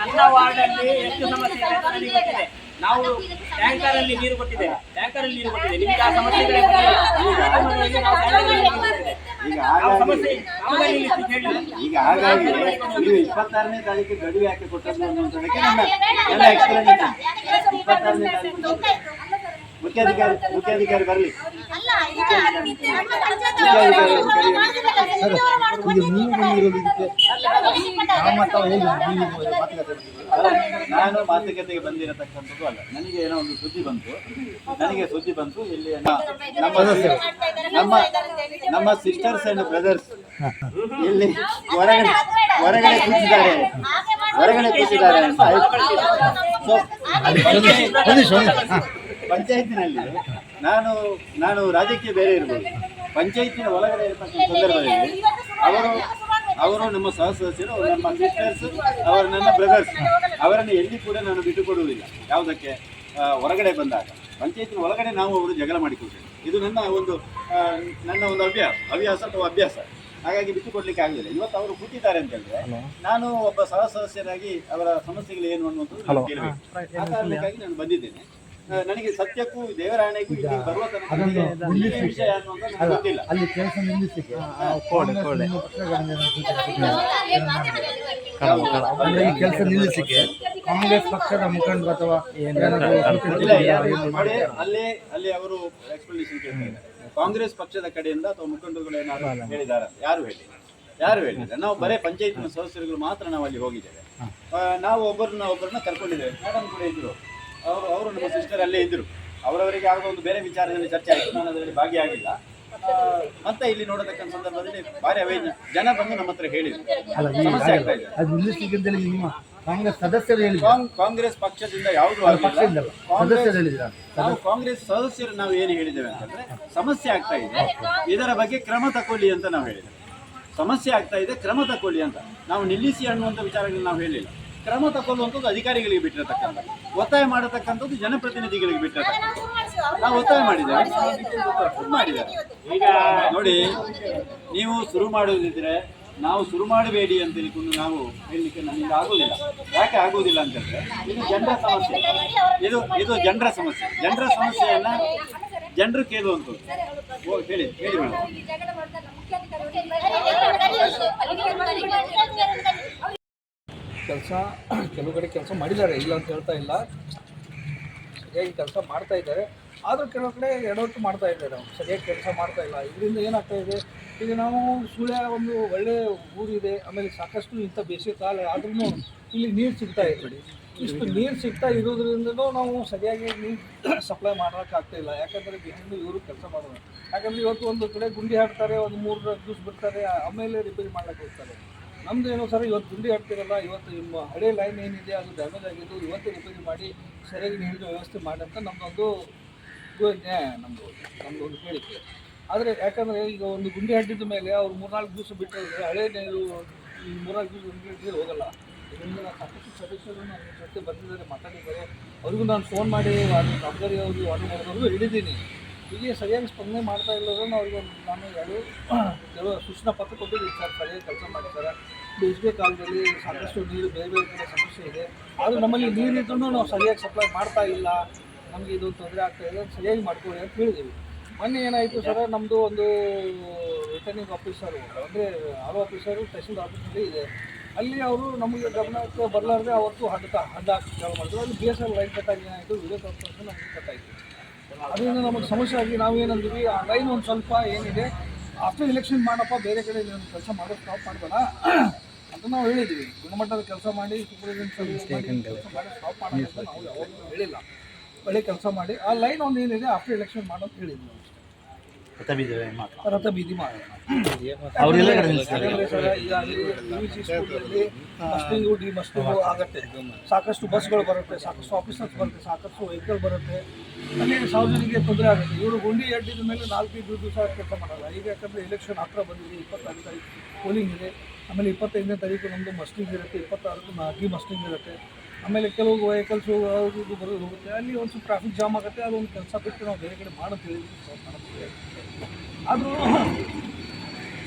S1: ನನ್ನ ವಾರ್ಡಲ್ಲಿ ಎಷ್ಟು ಸಮಸ್ಯೆ ಇದೆ ನಾವು ಟ್ಯಾಂಕರ್ ಅಲ್ಲಿ ನೀರು ಕೊಟ್ಟಿದ್ದೇವೆ.
S3: ಈಗ ಹಾಗಾಗಿ ನೀವು ಇಪ್ಪತ್ತಾರನೇ ತಾರೀಕು ಗಡಿ ಯಾಕೆ ಕೊಟ್ಟದ್ದು ಅನ್ನುವಂಥದ್ದಕ್ಕೆ ನಮ್ಮ ಎಲ್ಲ ಎಕ್ಸ್ಪ್ಲನೇಷನ್ ಇಪ್ಪತ್ತಾರನೇ ತಾರೀಕು ಮುಖ್ಯಾಧಿಕಾರಿ ಮುಖ್ಯಾಧಿಕಾರಿ ಬರಲಿ
S4: ಈಗ
S3: ನಾನು ಮಾತುಕತೆಗೆ ಬಂದಿರತಕ್ಕಂಥದ್ದು ಅಲ್ಲ. ನನಗೆ ಏನೋ ಒಂದು ಸುದ್ದಿ ಬಂತು. ನನಗೆ ಸುದ್ದಿ ಬಂತು. ಇಲ್ಲಿ ನಮ್ಮ ನಮ್ಮ ನಮ್ಮ ಸಿಸ್ಟರ್ಸ್ ಅಂಡ್ ಬ್ರದರ್ಸ್ ಇಲ್ಲಿ ಹೊರಗಡೆ ಹೊರಗಡೆ ಕೂತಿದ್ದಾರೆ. ಹೊರಗಡೆ ಕೂತಿದ್ದಾರೆ ಅಂತ ಪಂಚಾಯತಿನಲ್ಲಿ ನಾನು ನಾನು ರಾಜ್ಯಕ್ಕೆ ಬೇರೆ ಇರ್ಬೋದು. ಪಂಚಾಯತಿನ ಒಳಗಡೆ ಇರತಕ್ಕಂಥ ಸಂದರ್ಭದಲ್ಲಿ ಅವರು ಅವರು ನಮ್ಮ ಸಹ ಸದಸ್ಯರು ಅವರು ನಮ್ಮ ಸಿಸ್ಟರ್ಸ್ ಅವರು ನನ್ನ ಬ್ರದರ್ಸ್ ಅವರನ್ನು ಎಲ್ಲಿ ಕೂಡ ನಾನು ಬಿಟ್ಟುಕೊಡುವುದಿಲ್ಲ. ಯಾವುದಕ್ಕೆ? ಹೊರಗಡೆ ಬಂದಾಗ. ಪಂಚಾಯತಿನ ಒಳಗಡೆ ನಾವು ಅವರು ಜಗಳ ಮಾಡಿಕೊಳ್ತೇವೆ. ಇದು ನನ್ನ ಒಂದು ನನ್ನ ಒಂದು ಅಭ್ಯಾಸ ಹವ್ಯಾಸ ಅಥವಾ ಅಭ್ಯಾಸ. ಹಾಗಾಗಿ ಬಿಟ್ಟುಕೊಡ್ಲಿಕ್ಕೆ ಆಗಲಿಲ್ಲ ಇವತ್ತು ಅವರು ಕೂತಿದ್ದಾರೆ ಅಂತ ಹೇಳಿದ್ರೆ ನಾನು ಒಬ್ಬ ಸಹ ಸದಸ್ಯರಾಗಿ ಅವರ ಸಮಸ್ಯೆಗಳು ಏನು ಅನ್ನುವಂಥದ್ದು ನಾನು ಕೇಳಬೇಕು. ಆ ಕಾರಣಕ್ಕಾಗಿ ನಾನು ಬಂದಿದ್ದೇನೆ. ನನಗೆ ಸತ್ಯಕ್ಕೂ ದೇವರಾಯಣಕ್ಕೂ ಆಣೆಗೂ ಇಲ್ಲಿ ಬರುವ ತನಕ ಈ ವಿಷಯ ಅನ್ನುವಂಥದ್ದು ನನಗೆ ಗೊತ್ತಿಲ್ಲ.
S4: ಅಲ್ಲಿ ಕೆಲಸ ನಿಲ್ಲಿಸಲಿಕ್ಕೆ ಅಂದ್ರೆ ಈ ಕೆಲಸ ನಿಲ್ಲಿಸಲಿಕ್ಕೆ ಕಾಂಗ್ರೆಸ್ ಪಕ್ಷದ ಮುಖಂಡರು ಅಥವಾ
S3: ಅಲ್ಲಿ ಅಲ್ಲಿ ಅವರು ಎಕ್ಸ್ಪ್ಲನೇಷನ್ ಕೇಳ್ತಾರೆ ಕಾಂಗ್ರೆಸ್ ಪಕ್ಷದ ಕಡೆಯಿಂದ ಅಥವಾ ಮುಖಂಡರುಗಳು ಏನಾದ್ರು ಹೇಳಿದಾರ? ಯಾರು ಹೇಳಿ? ಯಾರು ಹೇಳಿದ್ರೆ ನಾವು ಬರೇ ಪಂಚಾಯತ್ನ ಸದಸ್ಯರುಗಳು ಮಾತ್ರ ನಾವು ಅಲ್ಲಿ ಹೋಗಿದ್ದೇವೆ ನಾವು ಒಬ್ಬರನ್ನ ಒಬ್ಬರನ್ನ ಕರ್ಕೊಂಡಿದ್ದೇವೆ. ಮೇಡಮ್ ಕೂಡ ಇದ್ರು. ಅವರು ಅವರು ನಮ್ಮ ಸಿಸ್ಟರ್ ಅಲ್ಲೇ ಇದ್ದರು ಅವರವರಿಗೆ ಯಾವುದೋ ಒಂದು ಬೇರೆ ವಿಚಾರದಲ್ಲಿ ಚರ್ಚೆ ಆಯಿತು. ನಾನು ಅದರಲ್ಲಿ ಭಾಗಿಯಾಗಿಲ್ಲ. ಮತ್ತೆ ಇಲ್ಲಿ ನೋಡತಕ್ಕಂಥ ಸಂದರ್ಭದಲ್ಲಿ ಭಾರಿ ಅವೇಜ್ ಜನ ಬಂದು ನಮ್ಮ ಹತ್ರ ಹೇಳಿದ್ರು.
S4: ಅಲ್ಲ ಈ
S3: ಸಮಸ್ಯೆ ಆಗ್ತಾ ಇದೆ.
S4: ಅದು ನಿಲ್ಲಿಸಲಿಕ್ಕೆ ಅಂತೇಳಿ ನಿಮ್ಮ ಕಾಂಗ್ರೆಸ್ ಸದಸ್ಯರು ಹೇಳಿದ್ರು.
S3: ಕಾಂಗ್- ಕಾಂಗ್ರೆಸ್ ಪಕ್ಷದಿಂದ ಯಾವುದು
S4: ಪಕ್ಷದಿಂದ ಅಲ್ಲ, ಸದಸ್ಯರು ಹೇಳಿದ್ರ?
S3: ನಾವು ಕಾಂಗ್ರೆಸ್ ಸದಸ್ಯರು ನಾವು ಏನು ಹೇಳಿದ್ದೇವೆ ಅಂತಂದ್ರೆ ಸಮಸ್ಯೆ ಆಗ್ತಾ ಇದೆ. ಇದರ ಬಗ್ಗೆ ಕ್ರಮ ತಕೊಳ್ಳಿ ಅಂತ ನಾವು ಹೇಳಿದ್ದೇವೆ. ಸಮಸ್ಯೆ ಆಗ್ತಾ ಇದೆ ಕ್ರಮ ತಕೊಳ್ಳಿ ಅಂತ. ನಾವು ನಿಲ್ಲಿಸಿ ಅನ್ನುವಂಥ ವಿಚಾರಗಳನ್ನ ನಾವು ಹೇಳಿಲ್ಲ. ಕ್ರಮ ತಗೊಳ್ಳುವಂಥದ್ದು ಅಧಿಕಾರಿಗಳಿಗೆ ಬಿಟ್ಟಿರತಕ್ಕಂಥ ಒತ್ತಾಯ ಮಾಡತಕ್ಕಂಥದ್ದು ಜನಪ್ರತಿನಿಧಿಗಳಿಗೆ ಬಿಟ್ಟಿರತಕ್ಕಂಥದ್ದು. ನಾವು ಒತ್ತಾಯ ಮಾಡಿದ್ದೇವೆ ಮಾಡಿದ್ದಾರೆ.
S1: ಈಗ
S3: ನೋಡಿ ನೀವು ಶುರು ಮಾಡುವುದಿದ್ರೆ ನಾವು ಶುರು ಮಾಡಬೇಡಿ ಅಂತ ಹೇಳಿಕೊಂಡು ನಾವು ಹೇಳಲಿಕ್ಕೆ ನಮಗೆ ಆಗೋದಿಲ್ಲ ಯಾಕೆ ಆಗೋದಿಲ್ಲ ಅಂತ ಹೇಳಿದ್ರೆ ಇದು ಜನರ ಸಮಸ್ಯೆ. ಇದು ಇದು ಜನರ ಸಮಸ್ಯೆ. ಜನರ ಸಮಸ್ಯೆಯನ್ನು ಜನರು ಕೇಳುವಂಥದ್ದು. ಓ ಹೇಳಿ ಹೇಳಿ ಮೇಡಮ್.
S6: ಕೆಲಸ, ಕೆಲವು ಕಡೆ ಕೆಲಸ ಮಾಡಿದ್ದಾರೆ, ಇಲ್ಲ ಅಂತ ಹೇಳ್ತಾ ಇಲ್ಲ. ಸರಿಯಾಗಿ ಕೆಲಸ ಮಾಡ್ತಾ ಇದ್ದಾರೆ. ಆದರೂ ಕೆಲವು ಕಡೆ ಎಡವಟ್ಟು ಮಾಡ್ತಾ ಇದ್ದಾರೆ ಅವ್ರು. ಸರಿಯಾಗಿ ಕೆಲಸ ಮಾಡ್ತಾ ಇಲ್ಲ. ಇದರಿಂದ ಏನಾಗ್ತಾ ಇದೆ? ಈಗ ನಾವು ಸುಳ್ಯ ಒಂದು ಒಳ್ಳೆಯ ಊರಿದೆ, ಆಮೇಲೆ ಸಾಕಷ್ಟು ಇಂಥ ಬೇಸಿಗೆ ಕಾಲ ಆದ್ರೂ ಇಲ್ಲಿ ನೀರು ಸಿಗ್ತಾ ಇದೆ. ಇಷ್ಟು ನೀರು ಸಿಗ್ತಾ ಇರೋದ್ರಿಂದಲೂ ನಾವು ಸರಿಯಾಗಿ ನೀರು ಸಪ್ಲೈ ಮಾಡೋಕ್ಕಾಗ್ತಾ ಇಲ್ಲ. ಯಾಕಂದರೆ ಬಿಸಿಲು ಇವರು ಕೆಲಸ ಮಾಡೋದು ಯಾಕಂದರೆ ಇವತ್ತು ಒಂದು ಕಡೆ ಗುಂಡಿ ಹಾಕ್ತಾರೆ ಒಂದು ಮೂರು ದಿವಸ ಬಿಡ್ತಾರೆ, ಆಮೇಲೆ ರಿಪೇರಿ ಮಾಡೋಕ್ಕೆ ಹೋಗ್ತಾರೆ. ನಮ್ದು ಏನೋ ಸರ್, ಇವತ್ತು ಗುಂಡಿ ಹಾಕ್ತಿರಲ್ಲ, ಇವತ್ತು ನಿಮ್ಮ ಹಳೆ ಲೈನ್ ಏನಿದೆ, ಅದು ಡ್ಯಾಮೇಜ್ ಆಗಿದ್ದು, ಇವತ್ತು ರಿಪೇರಿ ಮಾಡಿ ಸರಿಯಾಗಿ ನೀರಿನ ವ್ಯವಸ್ಥೆ ಮಾಡಿ ಅಂತ ನಮ್ಮದೊಂದು ಯೋಜನೆ ನಮ್ಮದು ನಮ್ಮದು ಒಂದು ಹೇಳಿಕೆ. ಆದರೆ ಯಾಕಂದರೆ ಈಗ ಒಂದು ಗುಂಡಿ ಹಡ್ಡಿದ ಮೇಲೆ ಅವ್ರು ಮೂರ್ನಾಲ್ಕು ದಿವಸ ಬಿಟ್ಟು ಹಳೆ ನೀರು, ಈ ಮೂರ್ನಾಲ್ಕು ದಿವಸ ಗುಂಡಿ ನೀರು ಹೋಗಲ್ಲ. ಇದರಿಂದ ಸಾಕಷ್ಟು ಸದಸ್ಯರು ನನ್ನ ಜೊತೆ ಬಂದಿದ್ದಾರೆ, ಮಾತಾಡಿದ್ದಾರೆ. ಅವ್ರಿಗೂ ನಾನು ಫೋನ್ ಮಾಡಿ ವಾರ್ಡ್ ಅಬ್ಬರಿ ಅವ್ರಿಗೆ ಮಾಡಿದವ್ರಿಗೂ ಹಿಡಿದೀನಿ ಹೀಗೆ ಸರಿಯಾಗಿ ಸ್ಪಂದನೆ ಮಾಡ್ತಾ ಇಲ್ಲದನ್ನು ಅವ್ರಿಗೆ ನಾನು ಎರಡು ಕೆಲವು ಸೂಚನಾ ಪತ್ರ ಕೊಟ್ಟಿದ್ದೀನಿ ಸರ್, ಸರಿಯಾಗಿ ಕೆಲಸ ಮಾಡ್ತಾರೆ ಬೇಸಿಗೆ ಕಾಲದಲ್ಲಿ ಸಾಕಷ್ಟು ನೀರು, ಬೇರೆ ಬೇರೆ ಕಡೆ ಸಮಸ್ಯೆ ಇದೆ. ಆದರೂ ನಮ್ಮಲ್ಲಿ ನೀರು ಇದ್ರೂ ನಾವು ಸರಿಯಾಗಿ ಸಪ್ಲೈ ಮಾಡ್ತಾ ಇಲ್ಲ. ನಮಗೆ ಇದು ತೊಂದರೆ ಆಗ್ತಾ ಇದೆ ಸರಿಯಾಗಿ ಮಾಡ್ಕೊಳ್ಳಿ ಅಂತ ಹೇಳಿದ್ದೀವಿ ಮೊನ್ನೆ ಏನಾಯಿತು ಸರ್ ನಮ್ಮದು ಒಂದು ರಿಟರ್ನಿಂಗ್ ಆಫೀಸರು ಅಂದರೆ ಆರ್ ಆಫೀಸರು ತಹಸೀಲ್ ಆಫೀಸಲ್ಲಿ ಇದೆ. ಅಲ್ಲಿ ಅವರು ನಮಗೆ ಗಮನಕ್ಕೆ ಬರಲಾರ್ದೆ ಅವತ್ತು ಹಡ್ಡ ಹಡ್ಡ ಮಾಡಿದ್ರು. ಅಲ್ಲಿ ಬಿ ಎಸ್ ಎಲ್ ಲೈನ್ ಕಟ್ಟಾಗಿ ಏನಾಯಿತು ವಿಡಿಯೋ ಕಾನ್ಫರೆನ್ಸ್ ನಮಗೆ ಕಟ್ಟಾಯಿತು. ಅದರಿಂದ ನಮಗೆ ಸಮಸ್ಯೆ ಆಗಿ ನಾವು ಏನಂದ್ವಿ ಆ ಲೈನ್ ಒಂದು ಸ್ವಲ್ಪ ಏನಿದೆ ಆಫ್ಟರ್ ಎಲೆಕ್ಷನ್ ಮಾಡಪ್ಪ ಬೇರೆ ಕಡೆ ಕೆಲಸ ಮಾಡೋದು ಸ್ಟಾಪ್ ಮಾಡಬೇಡ. ಅಂತ ನಾವು ಹೇಳಿದ್ವಿ. ಗುಣಮಟ್ಟದ ಕೆಲಸ ಮಾಡಿ ಮಾಡಿ ಸ್ಟಾಪ್ ಮಾಡೋದು ಅಂತ ನಾವು ಯಾವಾಗಲೂ ಹೇಳಿಲ್ಲ. ಒಳ್ಳೆ ಕೆಲಸ ಮಾಡಿ ಆ ಲೈನ್ ಒಂದು ಏನಿದೆ ಆಫ್ಟರ್ ಎಲೆಕ್ಷನ್ ಮಾಡೋದು ಹೇಳಿದ್ವಿ ನಾವು ರಥ ಬೀದಿ ಮಾಡಿ ಮಸ್ಟಿಂಗು ಡಿ ಮಸ್ಟಿಂಗು ಆಗುತ್ತೆ. ಸಾಕಷ್ಟು ಬಸ್ಗಳು ಬರುತ್ತೆ ಸಾಕಷ್ಟು ಆಫೀಸರ್ಸ್ ಬರುತ್ತೆ ಸಾಕಷ್ಟು ವೆಹಿಕಲ್ ಬರುತ್ತೆ. ಅಲ್ಲಿ ಸಾರ್ವಜನಿಕರಿಗೆ ತೊಂದರೆ ಆಗುತ್ತೆ. ಇವರು ಗುಂಡಿ ಎಡ್ಡಿದ ಮೇಲೆ ನಾಲ್ಕೈದು ದಿವಸ ಕೆಲಸ ಮಾಡಲ್ಲ. ಈಗ ಯಾಕಂದರೆ ಎಲೆಕ್ಷನ್ ಹತ್ರ ಬಂದಿದೆ ಇಪ್ಪತ್ತಾರು ತಾರೀಕು ಪೋಲಿಂಗ್ ಇದೆ. ಆಮೇಲೆ ಇಪ್ಪತ್ತೈದನೇ ತಾರೀಕು ನಮ್ಮದು ಮಸ್ಟಿಂಗ್ ಇರುತ್ತೆ, ಇಪ್ಪತ್ತಾರಕ್ಕೂ ನಾಲ್ಕು ಮಸ್ಟಿಂಗ್ ಇರುತ್ತೆ. ಆಮೇಲೆ ಕೆಲವು ವೆಹಿಕಲ್ಸ್ ಹೋಗೋದು ಬರೋದು ಹೋಗುತ್ತೆ. ಅಲ್ಲಿ ಒಂದು ಸ್ವಲ್ಪ ಟ್ರಾಫಿಕ್ ಜಾಮ್ ಆಗುತ್ತೆ, ಅದೊಂದು ಕೆಲಸ ಬಿಟ್ಟು ನಾವು ಬೇರೆ ಕಡೆ ಮಾಡೋದು ಹೇಳಿದ್ವಿ. ಆದರೂ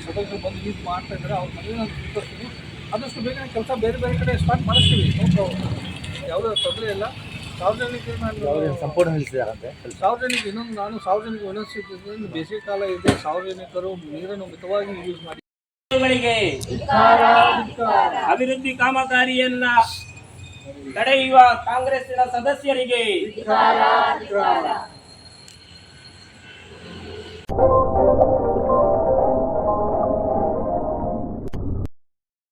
S6: ಸದಸ್ಯರು ಬಂದು ಇದು ಮಾಡ್ತಾ ಇದ್ದಾರೆ. ಅವ್ರ ಮನೇಲಿ ನಾನು ತಿಳ್ಕೊಳ್ತೀನಿ. ಆದಷ್ಟು ಬೇಗ ಕೆಲಸ ಬೇರೆ ಬೇರೆ ಕಡೆ ಸ್ಟಾರ್ಟ್ ಮಾಡಿಸ್ತೀವಿ. ಯಾವುದೇ ತೊಂದರೆ ಇಲ್ಲ. ಸಾರ್ವಜನಿಕರು ನಾನು
S4: ಸಂಪೂರ್ಣ ನಿಲ್ಲಿಸಿದಾರಂತೆ
S6: ಸಾರ್ವಜನಿಕ ಇನ್ನೊಂದು ನಾನು ಸಾರ್ವಜನಿಕ ವಿನಂತಿಸಿದ್ದೇನೆ ಬೇಸಿಗೆ ಕಾಲ ಇದೆ ಸಾರ್ವಜನಿಕರು ನೀರನ್ನು ಮಿತವಾಗಿ ಯೂಸ್ ಮಾಡಿ.
S1: ಅಭಿವೃದ್ಧಿ ಕಾಮಗಾರಿಯನ್ನ ತಡೆಯುವ ಕಾಂಗ್ರೆಸ್ಸಿನ ಸದಸ್ಯರಿಗೆ